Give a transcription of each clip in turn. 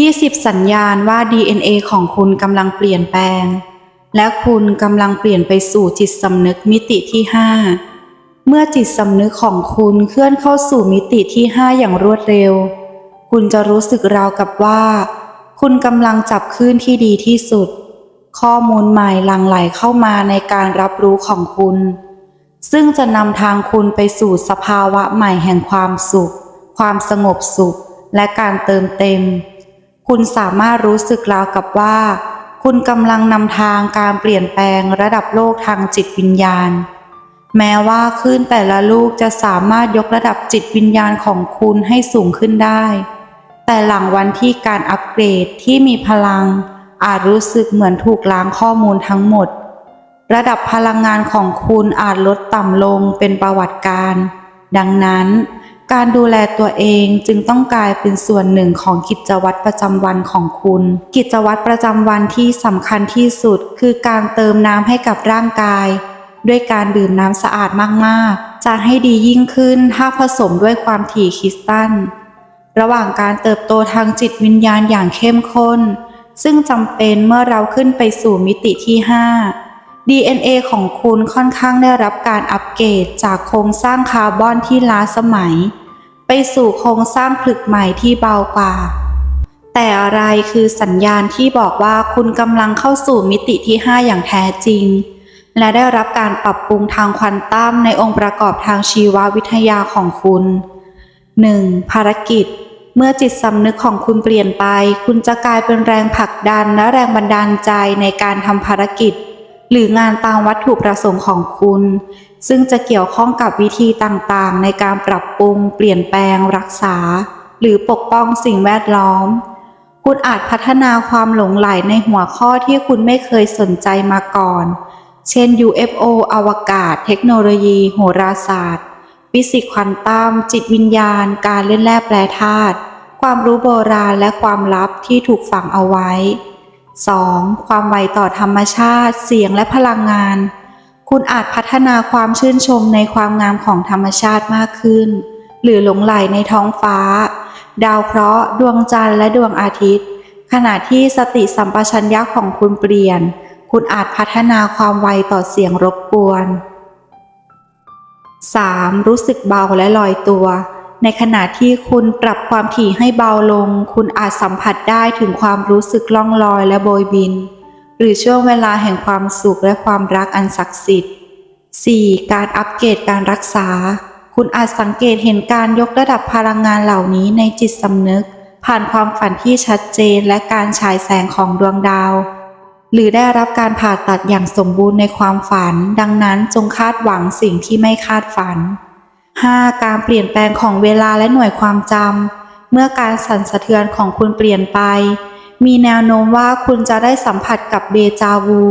20 สัญญาณว่า DNA ของคุณกำลังเปลี่ยนแปลง และคุณกำลังเปลี่ยนไปสู่จิตสำนึกมิติที่ 5 เมื่อจิตสำนึกของคุณเคลื่อนเข้าสู่มิติที่ 5 อย่างรวดเร็ว คุณจะรู้สึกราวกับว่า คุณกำลังจับคลื่นที่ดีที่สุด ข้อมูลใหม่หลั่งไหลเข้ามาในการรับรู้ของคุณ ซึ่งจะนำทางคุณไปสู่สภาวะใหม่แห่งความสุข ความสงบสุข และการเติมเต็ม คุณสามารถรู้สึกราวกับว่า คุณกำลังนำทางการเปลี่ยนแปลงระดับโลกทางจิตวิญญาณ แม้ว่าคลื่นแต่ละลูกจะสามารถยกระดับจิตวิญญาณของคุณให้สูงขึ้นได้ แต่หลังวันที่การอัปเกรดที่มีพลัง อาจรู้สึกเหมือนถูกล้างข้อมูลทั้งหมด ระดับพลังงานของคุณอาจลดต่ำลงเป็นประวัติการ ดังนั้น การดูแลตัวเองจึงต้องกลายเป็นส่วนหนึ่งของกิจวัตรประจำวันของคุณ กิจวัตรประจำวันที่สำคัญที่สุด คือการเติมน้ำให้กับร่างกาย ด้วยการดื่มน้ำสะอาดมากๆ จะให้ดียิ่งขึ้นถ้าผสมด้วยความถี่คริสตัลระหว่างการเติบโตทางจิตวิญญาณอย่างเข้มข้น ซึ่งจำเป็นเมื่อเราขึ้นไปสู่มิติที่ 5 DNA ของคุณค่อนข้างได้รับการอัปเกรดจากโครงสร้างคาร์บอนที่ล้าสมัย ไปสู่โครงสร้างผลึกใหม่ที่เบากว่า แต่อะไรคือสัญญาณที่บอกว่าคุณกำลังเข้าสู่มิติที่ 5 อย่างแท้จริง และได้รับการปรับปรุงทางควอนตัมในองค์ประกอบทางชีววิทยาของคุณ 1. ภารกิจ เมื่อจิตสำนึกของคุณเปลี่ยนไป คุณจะกลายเป็นแรงผลักดันและแรงบันดาลใจในการทำภารกิจ หรืองานตามวัตถุประสงค์ของคุณ ซึ่งจะเกี่ยวข้องกับวิธีต่างๆ ในการปรับปรุง เปลี่ยนแปลง รักษา หรือปกป้องสิ่งแวดล้อม คุณอาจพัฒนาความหลงใหลในหัวข้อที่คุณไม่เคยสนใจมาก่อน เช่น UFO อวกาศ เทคโนโลยี โหราศาสตร์ ฟิสิกส์ควอนตัม จิตวิญญาณ การเล่นแร่แปรธาตุ ความรู้โบราณและความลับที่ถูกฝังเอาไว้ 2. ความไวต่อธรรมชาติ เสียงและพลังงาน คุณอาจพัฒนาความชื่นชมในความงามของธรรมชาติมากขึ้น หรือหลงไหลในท้องฟ้า ดาวเคราะห์ ดวงจันทร์และดวงอาทิตย์ ขณะที่สติสัมปชัญญะของคุณเปลี่ยน คุณอาจพัฒนาความไวต่อเสียงรบกวน 3. รู้สึกเบาและลอยตัว ในขณะที่คุณปรับความถี่ให้เบาลง คุณอาจสัมผัสได้ถึงความรู้สึกล่องลอยและโบยบิน หรือช่วงเวลาแห่งความสุขและความรักอันศักดิ์สิทธิ์ 4. การอัปเกรดการรักษา คุณอาจสังเกตเห็นการยกระดับพลังงานเหล่านี้ในจิตสำนึก ผ่านความฝันที่ชัดเจนและการฉายแสงของดวงดาว หรือได้รับการผ่าตัดอย่างสมบูรณ์ในความฝัน ดังนั้นจงคาดหวังสิ่งที่ไม่คาดฝัน 5. การเปลี่ยนแปลงของเวลาและหน่วยความจำเมื่อการสั่นสะเทือนของคุณเปลี่ยนไป มีแนวโน้มว่าคุณจะได้สัมผัสกับเดจาวู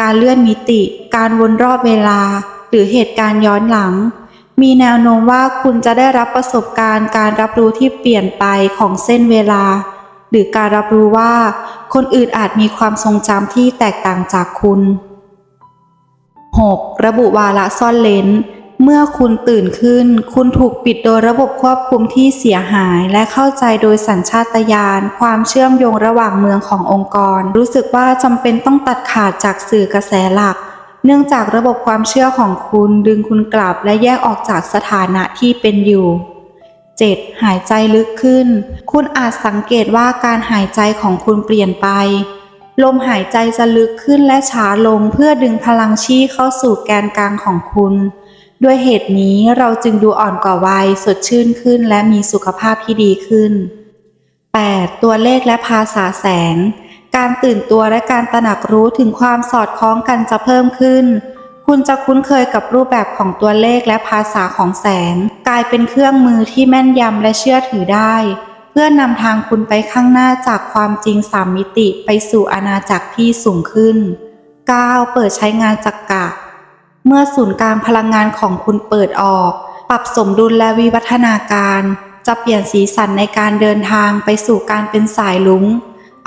การเลื่อนมิติ การวนรอบเวลา หรือเหตุการณ์ย้อนหลัง มีแนวโน้มว่าคุณจะได้รับประสบการณ์การรับรู้ที่เปลี่ยนไปของเส้นเวลา หรือการรับรู้ว่า คนอื่นอาจมีความทรงจำที่แตกต่างจากคุณ 6. ระบุวาระซ่อนเลนส์ เมื่อคุณตื่นขึ้น คุณถูกปิดโดยระบบควบคุมที่เสียหายและเข้าใจโดยสัญชาตญาณความเชื่อมโยงระหว่างเมืองขององค์กร รู้สึกว่าจำเป็นต้องตัดขาดจากสื่อกระแสหลัก เนื่องจากระบบความเชื่อของคุณดึงคุณกลับและแยกออกจากสถานะที่เป็นอยู่ 7. หายใจลึกขึ้น คุณอาจสังเกตว่าการหายใจของคุณเปลี่ยนไปลมหายใจจะลึกขึ้นและช้าลงเพื่อดึงพลังชีเข้าสู่แกนกลางของคุณ ด้วยเหตุนี้เราจึงดูอ่อนกว่าวัยสดชื่นขึ้นและมีสุขภาพที่ดีขึ้น 8. ตัวเลขและภาษาแสง การตื่นตัวและการตระหนักรู้ถึงความสอดคล้องกันจะเพิ่มขึ้น คุณจะคุ้นเคยกับรูปแบบของตัวเลขและภาษาของแสง กลายเป็นเครื่องมือที่แม่นยำและเชื่อถือได้ เพื่อนำทางคุณไปข้างหน้าจากความจริงสามมิติไปสู่อาณาจักรที่สูงขึ้น 9. เปิดใช้งานจักระ เมื่อศูนย์กลางพลังงานของคุณเปิดออก ปรับสมดุลและวิวัฒนาการ จะเปลี่ยนสีสันในการเดินทางไปสู่การเป็นสายลุง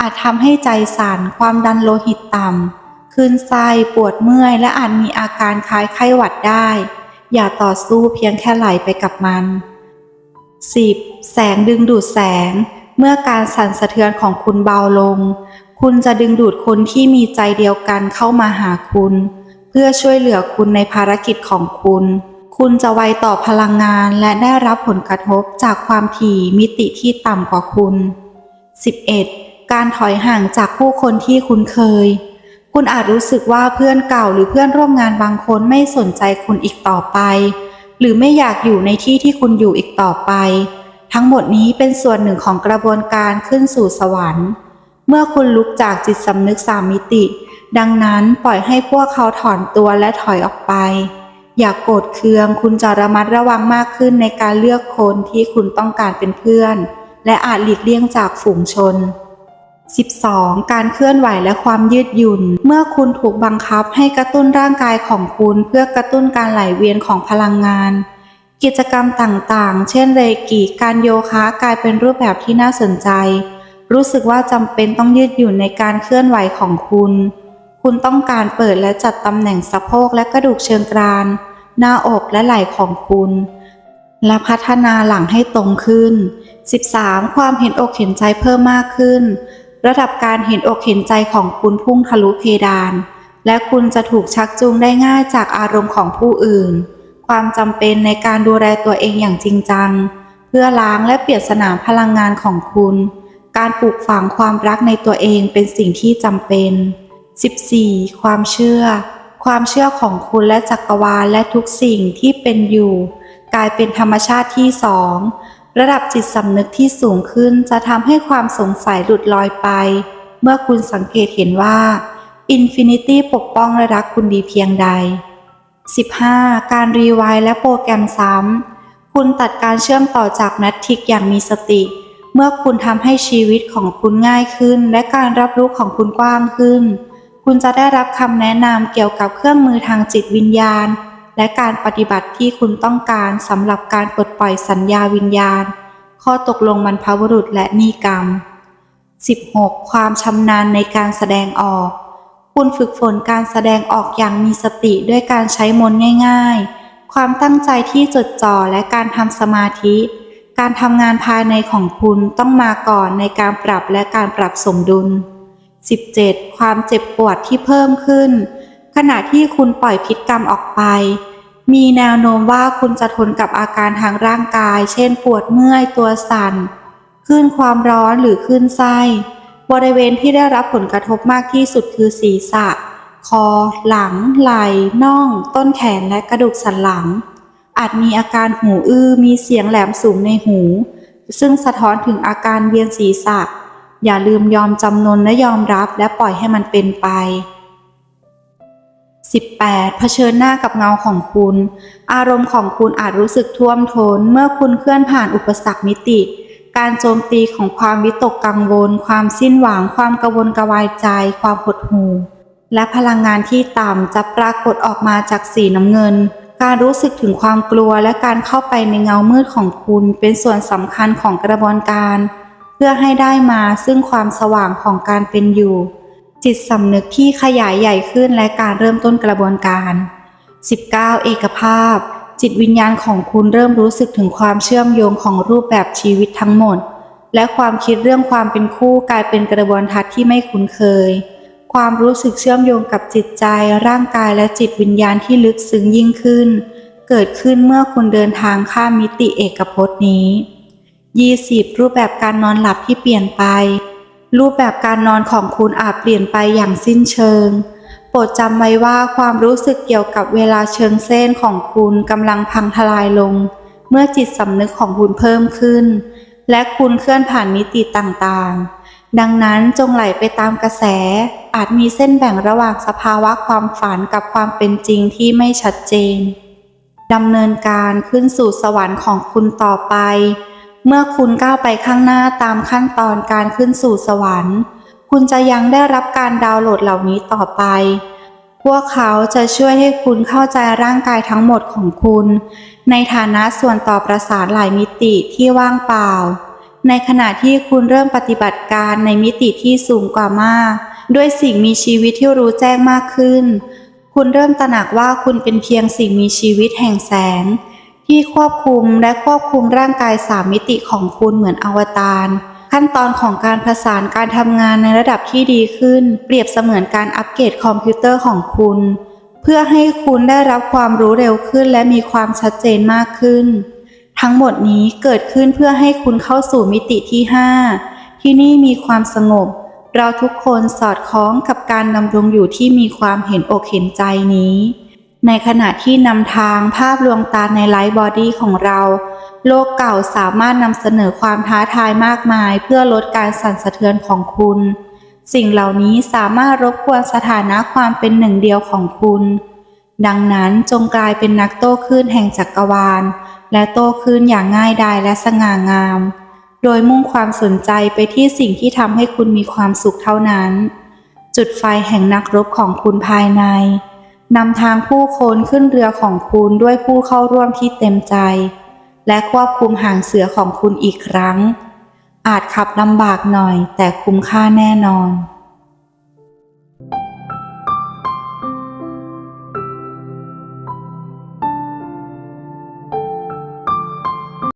อาจทำให้ใจสั่นความดันโลหิตต่ำคลื่นไส้ปวดเมื่อย และอาจมีอาการคล้ายไข้หวัดได้ อย่าต่อสู้เพียงแค่ไหลไปกับมัน 10. แสงดึงดูดแสง เมื่อการสั่นสะเทือนของคุณเบาลง คุณจะดึงดูดคนที่มีใจเดียวกันเข้ามาหาคุณ เพื่อช่วยเหลือคุณในภารกิจของคุณ คุณจะไวต่อพลังงานและได้รับผลกระทบจากความถี่มิติที่ต่ำกว่าคุณ 11. การถอยห่างจากผู้คนที่คุ้นเคย คุณอาจรู้สึกว่าเพื่อนเก่าหรือเพื่อนร่วมงานบางคนไม่สนใจคุณอีกต่อไป หรือไม่อยากอยู่ในที่ที่คุณอยู่อีกต่อไป ทั้งหมดนี้เป็นส่วนหนึ่งของกระบวนการขึ้นสู่สวรรค์ เมื่อคุณลุกจากจิตสำนึกสามมิติ ดังนั้นปล่อยให้พวกเขาถอนตัวและถอยออกไป อย่ากโกรธเคือง คุณจะระมัดระวังมากขึ้นในการเลือกคนที่คุณต้องการเป็นเพื่อน และอาจหลีกเลี่ยงจากฝูงชน 12. การเคลื่อนไหวและความยืดหยุ่น เมื่อคุณถูกบังคับให้กระตุ้นร่างกายของคุณเพื่อกระตุ้นการไหลเวียนของพลังงาน กิจกรรมต่างๆ เช่นเรกิการโยคะกลายเป็นรูปแบบที่น่าสนใจ รู้สึกว่าจำเป็นต้องยืดหยุ่นในการเคลื่อนไหวของคุณ คุณต้องการเปิดและจัดตำแหน่งสะโพกและกระดูกเชิงกราน หน้าอกและไหล่ของคุณ และพัฒนาหลังให้ตรงขึ้น 13. ความเห็นอกเห็นใจเพิ่มมากขึ้น ระดับการเห็นอกเห็นใจของคุณพุ่งทะลุเพดาน และคุณจะถูกชักจูงได้ง่ายจากอารมณ์ของผู้อื่น ความจำเป็นในการดูแลตัวเองอย่างจริงจัง เพื่อล้างและเปลี่ยนสนามพลังงานของคุณ การปลูกฝังความรักในตัวเองเป็นสิ่งที่จำเป็น 14. ความเชื่อ ความเชื่อของคุณและจักรวาลและทุกสิ่งที่เป็นอยู่ กลายเป็นธรรมชาติที่สองระดับจิตสำนึกที่สูงขึ้นจะทำให้ความสงสัยหลุดลอยไป เมื่อคุณสังเกตเห็นว่าอินฟินิตี้ปกป้องและรักคุณดีเพียงใด 15. การรีไวล์และโปรแกรมซ้ำ คุณตัดการเชื่อมต่อจากแมทริกอย่างมีสติ เมื่อคุณทำให้ชีวิตของคุณง่ายขึ้น และการรับรู้ของคุณกว้างขึ้น คุณจะได้รับคำแนะนำเกี่ยวกับเครื่องมือทางจิตวิญญาณ และการปฏิบัติที่คุณต้องการสำหรับการปลดปล่อยสัญญาวิญญาณ ข้อตกลงบรรพบุรุษและนิกรรม 16. ความชำนาญในการแสดงออก คุณฝึกฝนการแสดงออกอย่างมีสติด้วยการใช้มนต์ง่าย ๆ ความตั้งใจที่จดจ่อและการทำสมาธิ การทำงานภายในของคุณต้องมาก่อนในการปรับและการปรับสมดุล 17. ความเจ็บปวดที่เพิ่มขึ้น ขณะที่คุณปล่อยพิษกรรมออกไป มีแนวโน้มว่าคุณจะทนกับอาการทางร่างกาย เช่นปวดเมื่อยตัวสั่นคลื่นความร้อนหรือคลื่นไส้ บริเวณที่ได้รับผลกระทบมากที่สุดคือศีรษะ คอ หลัง ไหล่น่อง ต้นแขนและกระดูกสันหลัง อาจมีอาการหูอื้อมีเสียงแหลมสูงในหู ซึ่งสะท้อนถึงอาการเวียนศีรษะ อย่าลืมยอมจำนนและยอมรับและปล่อยให้มันเป็นไป 18. เผชิญหน้ากับเงาของคุณ อารมณ์ของคุณอาจรู้สึกท่วมท้นเมื่อคุณเคลื่อนผ่านอุปสรรคมิติ การโจมตีของความวิตกกังวล ความสิ้นหวัง ความกระวนกระวายใจ ความหดหู่ และพลังงานที่ต่ำจะปรากฏออกมาจากสีน้ำเงิน การรู้สึกถึงความกลัวและการเข้าไปในเงามืดของคุณเป็นส่วนสำคัญของกระบวนการ พื่อให้ได้มาซึ่งความสว่างของการเป็นอยู่ จิตสำนึกที่ขยายใหญ่ขึ้นและการเริ่มต้นกระบวนการ 19. เอกภาพ จิตวิญญาณของคุณเริ่มรู้สึกถึงความเชื่อมโยงของรูปแบบชีวิตทั้งหมด และความคิดเรื่องความเป็นคู่กลายเป็นกระบวนทัศน์ที่ไม่คุ้นเคย ความรู้สึกเชื่อมโยงกับจิตใจ ร่างกายและจิตวิญญาณที่ลึกซึ้งยิ่งขึ้น เกิดขึ้นเมื่อคุณเดินทางข้ามมิติเอกภพนี้ 20. รูปแบบการนอนหลับที่เปลี่ยนไป รูปแบบการนอนของคุณอาจเปลี่ยนไปอย่างสิ้นเชิง โปรดจำไว้ว่าความรู้สึกเกี่ยวกับเวลาเชิงเส้นของคุณกำลังพังทลายลง เมื่อจิตสำนึกของคุณเพิ่มขึ้น และคุณเคลื่อนผ่านมิติต่างๆ ดังนั้นจงไหลไปตามกระแส อาจมีเส้นแบ่งระหว่างสภาวะความฝันกับความเป็นจริงที่ไม่ชัดเจนดำเนินการขึ้นสู่สวรรค์ของคุณต่อไป เมื่อคุณก้าวไปข้างหน้าตามขั้นตอนการขึ้นสู่สวรรค์ คุณจะยังได้รับการดาวน์โหลดเหล่านี้ต่อไป พวกเขาจะช่วยให้คุณเข้าใจร่างกายทั้งหมดของคุณ ในฐานะส่วนต่อประสานหลายมิติที่ว่างเปล่า ในขณะที่คุณเริ่มปฏิบัติการในมิติที่สูงกว่ามาก ด้วยสิ่งมีชีวิตที่รู้แจ้งมากขึ้น คุณเริ่มตระหนักว่าคุณเป็นเพียงสิ่งมีชีวิตแห่งแสง ที่ควบคุมและควบคุมร่างกายสามมิติของคุณเหมือนอวตารขั้นตอนของการประสานการทำงานในระดับที่ดีขึ้น เปรียบเสมือนการอัปเกรดคอมพิวเตอร์ของคุณ เพื่อให้คุณได้รับความรู้เร็วขึ้นและมีความชัดเจนมากขึ้น ทั้งหมดนี้เกิดขึ้นเพื่อให้คุณเข้าสู่มิติที่ 5 ที่นี่มีความสงบ เราทุกคนสอดคล้องกับการดำรงอยู่ที่มีความเห็นอกเห็นใจนี้ ในขณะที่นำทางภาพลวงตาในไลฟ์บอดี้ของเรา โลกเก่าสามารถนำเสนอความท้าทายมากมาย เพื่อลดการสั่นสะเทือนของคุณ สิ่งเหล่านี้สามารถรบกวนสถานะความเป็นหนึ่งเดียวของคุณ ดังนั้นจงกลายเป็นนักโต้คลื่นแห่งจักรวาล และโต้คลื่นอย่างง่ายดายและสง่างาม โดยมุ่งความสนใจไปที่สิ่งที่ทำให้คุณมีความสุขเท่านั้น จุดไฟแห่งนักรบของคุณภายใน นำทางผู้คนขึ้นเรือของคุณด้วยผู้เข้าร่วมที่เต็มใจ และควบคุมหางเสือของคุณอีกครั้ง อาจขับลำบากหน่อยแต่คุ้มค่าแน่นอน